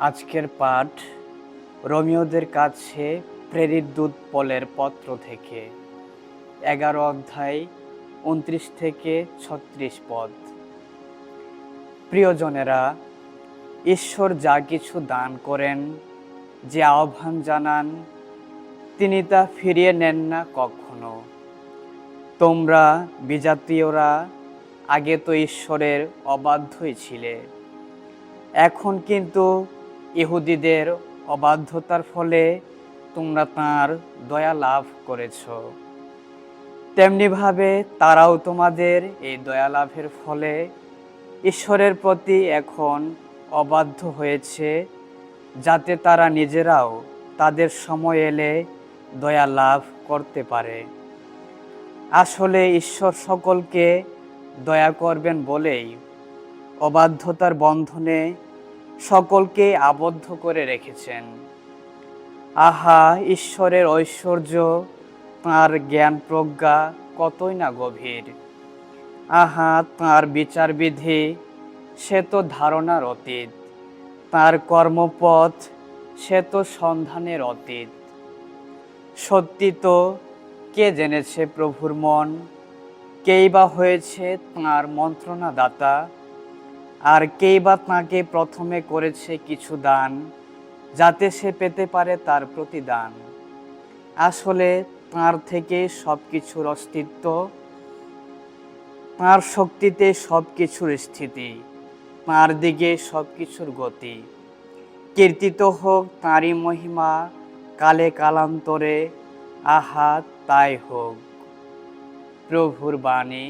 আজকের পাঠ রোমিওদের কাছে প্রেরিত দূত পলের পত্র থেকে। এগারো অধ্যায় উনত্রিশ থেকে ছত্রিশ পদ। প্রিয়জনেরা, ঈশ্বর যা কিছু দান করেন, যে আহ্বান জানান, তিনি তা ফিরিয়ে নেন না কখনো। তোমরা বিজাতীয়রা, আগে তো ঈশ্বরের অবাধ্যই ছিলে, এখন কিন্তু ইহুদিদের অবাধ্যতার ফলে তোমরা তাঁর দয়া লাভ করেছ। তেমনিভাবে তারাও তোমাদের এই দয়া লাভের ফলে ঈশ্বরের প্রতি এখন অবাধ্য হয়েছে, যাতে তারা নিজেরাও তাদের সময় এলে দয়া লাভ করতে পারে। আসলে ঈশ্বর সকলকে দয়া করবেন বলেই অবাধ্যতার বন্ধনে সকলকে আবদ্ধ করে রেখেছেন। আহা, ঈশ্বরের ঐশ্বর্য, তাঁর জ্ঞান প্রজ্ঞা কতই না গভীর। আহা, তাঁর বিচারবিধি, সে তো ধারণার অতীত। তাঁর কর্মপথ, সে তো সন্ধানের অতীত। সত্যি তো, কে জেনেছে প্রভুর মন? কেই বা হয়েছে তাঁর মন্ত্রণা দাতা আর কেই বা তাঁকে প্রথমে করেছে কিছু দান, যাতে সে পেতে পারে তার প্রতিদান। আসলে তাঁর থেকে সব কিছুর অস্তিত্ব, তাঁর শক্তিতে সব কিছুর স্থিতি, তাঁর দিকে সব কিছুর গতি। কীর্তিত হোক তাঁরই মহিমা, কালে কালান্তরে, আহা তাই হোক। প্রভুর বাণী।